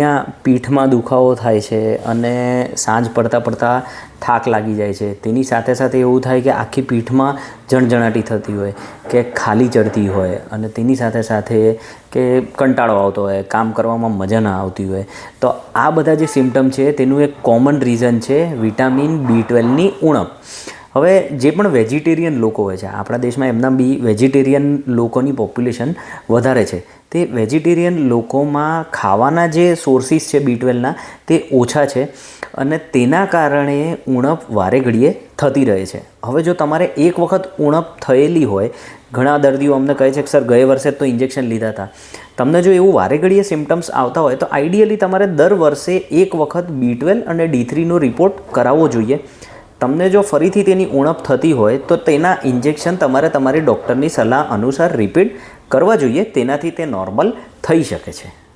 અહીંયા પીઠમાં દુખાવો થાય છે અને સાંજ પડતા પડતા થાક લાગી જાય છે. તેની સાથે સાથે એવું થાય કે આખી પીઠમાં જણજણાટી થતી હોય, કે ખાલી ચડતી હોય અને તેની સાથે સાથે કે કંટાળો આવતો હોય, કામ કરવામાં મજા ના આવતી હોય. તો આ બધા જે સિમ્ટમ છે, તેનું એક કોમન રીઝન છે વિટામિન બી ટ્વેલ્વની ઉણપ. હવે જે પણ વેજીટેરિયન લોકો હોય છે, આપણા દેશમાં એમના બી વેજીટેરિયન લોકોની પોપ્યુલેશન વધારે છે. તે વેજીટેરિયન લોકોમાં ખાવાના જે સોર્સિસ છે બી ટ્વેલ્વના, તે ઓછા છે અને તેના કારણે ઉણપ વારે ઘડીએ થતી રહે છે. હવે જો તમારે એક વખત ઉણપ થયેલી હોય, ઘણા દર્દીઓ અમને કહે છે કે, સર, ગયે વર્ષે તો ઇન્જેક્શન લીધા હતા. તમને જો એવું વારે ઘડીએ સિમ્ટમ્સ આવતા હોય, તો આઈડિયલી તમારે દર વર્ષે એક વખત બી ટ્વેલ્વ અને ડી થ્રીનો રિપોર્ટ કરાવવો જોઈએ. તમને જો ફરીથી તેની ઉણપ થતી હોય, તો તેના ઇન્જેક્શન તમારે તમારી ડૉક્ટરની સલાહ અનુસાર રિપીટ કરવા જોઈએ, તેનાથી તે નોર્મલ થઈ શકે છે.